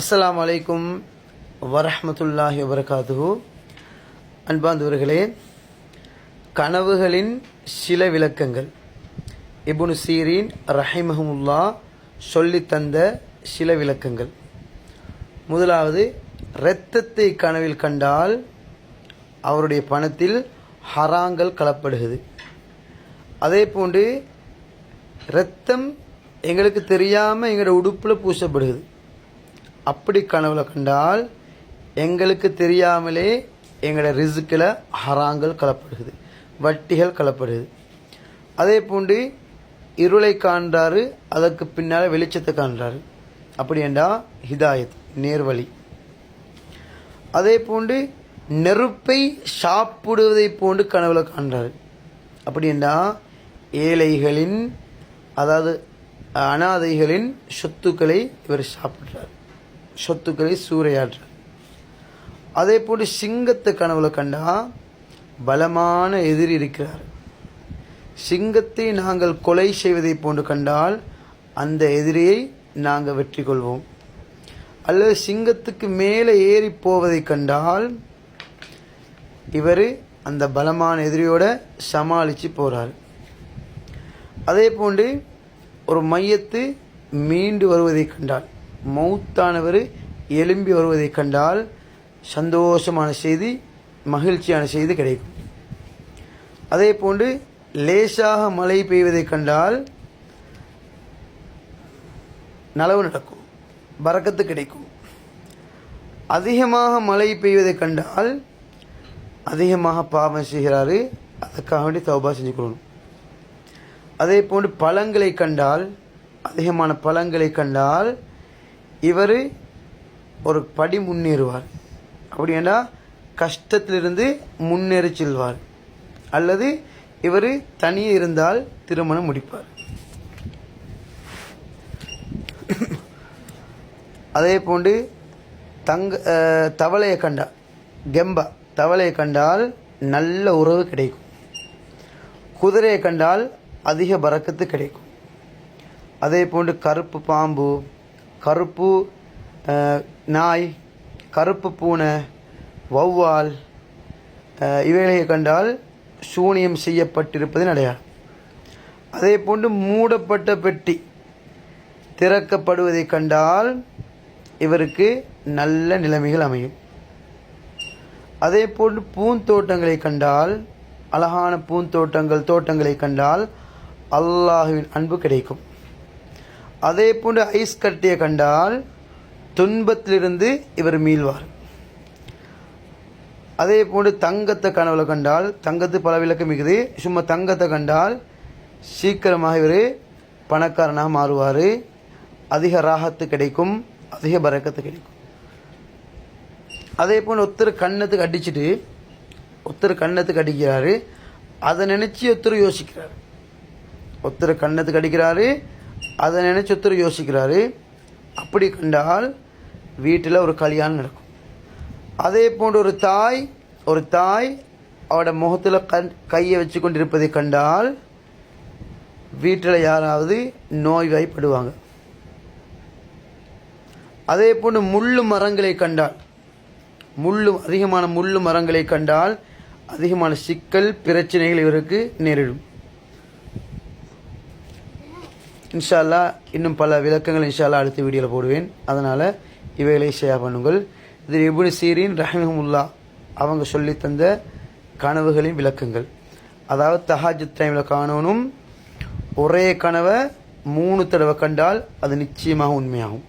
அஸ்லாம் வலைக்கும் வரஹ்மத்துல்லாஹி வபரகாத்து அன்பாந்தவர்களே கனவுகளின் சில விளக்கங்கள். இபுனு சீரின் ரஹிமஹமுல்லா சொல்லித்தந்த சில விளக்கங்கள். முதலாவது இரத்தத்தை கனவில் கண்டால் அவருடைய பணத்தில் ஹராங்கள் கலப்படுகிறது. அதே போன்று இரத்தம் எங்களுக்கு தெரியாமல் எங்களோட உடுப்பில் பூசப்படுகிறது. அப்படி கனவுல கண்டால் எங்களுக்கு தெரியாமலே எங்களோட ரிசுக்கில் ஹராங்கள் கலப்படுகிறது வட்டிகள் கலப்படுகிறது அதே போன்று இருளை காண்றாரு அதற்கு பின்னால் வெளிச்சத்தை காண்றாரு. அப்படி என்றால் ஹிதாயத் நேர்வழி. அதே போன்று நெருப்பை சாப்பிடுவதை போன்று கனவுல காண்றாரு. அப்படி என்றால் ஏழைகளின் அதாவது அனாதைகளின் சொத்துக்களை இவர் சாப்பிட்றார். சொத்துக்களை சூறையாடுறார் அதே போன்று சிங்கத்தை கனவுல கண்டா பலமான எதிரி இருக்கிறார். சிங்கத்தை நாங்கள் கொலை செய்வதை போன்று கண்டால் அந்த எதிரியை நாங்கள் வெற்றி கொள்வோம் அல்லது சிங்கத்துக்கு மேலே ஏறி போவதை கண்டால் இவர் அந்த பலமான எதிரியோட சமாளித்து போகிறார் அதே போன்று ஒரு மையத்து மீண்டு வருவதை கண்டால் மௌத்தானவர் எழும்பி வருவதை கண்டால் சந்தோஷமான செய்தி மகிழ்ச்சியான செய்தி கிடைக்கும். அதே போன்று லேசாக மழை பெய்வதை கண்டால் நலவு நடக்கும் பறக்கத்து கிடைக்கும். அதிகமாக மழை பெய்வதை கண்டால் அதிகமாக பாவம் செய்கிறாரு அதுக்காக வேண்டி தௌபா செஞ்சு கொள்ளணும். அதே போன்று பழங்களை கண்டால் அதிகமான பழங்களை கண்டால் இவர் ஒரு படி முன்னேறுவார். அப்படி ஏன்னா கஷ்டத்திலிருந்து முன்னேறி செல்வார். அல்லது இவர் தனியே இருந்தால் திருமணம் முடிப்பார். அதே போன்று தங்க தவளையை கண்டா கெம்பா தவளையை கண்டால் நல்ல உறவு கிடைக்கும். குதிரையை கண்டால் அதிக பறக்கத்து கிடைக்கும். அதே போன்று கருப்பு பாம்பு கருப்பு நாய் கருப்பு பூனை வௌவால் இவைகளை கண்டால் சூனியம் செய்யப்பட்டிருப்பதின் அடையாளம் அதே போன்று மூடப்பட்ட பெட்டி திறக்கப்படுவதை கண்டால் இவருக்கு நல்ல நிலைமைகள் அமையும். அதே போன்று பூந்தோட்டங்களை கண்டால் அழகான பூந்தோட்டங்கள் தோட்டங்களை கண்டால் அல்லாஹுவின் அன்பு கிடைக்கும். அதே போன்று ஐஸ் கட்டியை கண்டால் துன்பத்திலிருந்து இவர் மீள்வார். அதே போன்று தங்கத்தை கனவுல கண்டால் தங்கத்து பல விளக்கம் இருக்குது. சும்மா தங்கத்தை கண்டால் சீக்கிரமாக இவர் பணக்காரனாக மாறுவார். அதிக ராகத்து கிடைக்கும் அதிக பறக்கத்து கிடைக்கும். அதே போல் ஒருத்தர் கண்ணத்துக்கு அடிச்சுட்டு ஒருத்தர் கண்ணத்துக்கு அடிக்கிறாரு. அதை நினச்சி ஒருத்தர் யோசிக்கிறார். ஒருத்தர் கண்ணத்துக்கு அடிக்கிறாரு அதை நினச்சி யோசிக்கிறாரு அப்படி கண்டால் வீட்டில் ஒரு கல்யாணம் நடக்கும். அதே போன்று ஒரு தாய் ஒரு தாய் அவட முகத்தில் கண் கையை வச்சு கொண்டிருப்பதை கண்டால் வீட்டில் யாராவது நோய்வாய்ப்படுவாங்க. அதே போன்று முள்ளு மரங்களை கண்டால் முள்ளு அதிகமான முள்ளு மரங்களை கண்டால் அதிகமான சிக்கல் பிரச்சனைகள் இவருக்கு நேரிடும். இன்ஷால்லா இன்னும் பல விளக்கங்கள் இன்ஷால்லா அடுத்த வீடியோவில் போடுவேன். அதனால் இவைகளை ஷேர் பண்ணுங்கள். இது இபுனு சீரின் ரஹிமஹுல்லா அவங்க சொல்லி தந்த கனவுகளின் விளக்கங்கள். அதாவது தஹாஜத் டைமில் காணணும் ஒரே கனவை மூணு தடவை கண்டால் அது நிச்சயமாக உண்மையாகும்.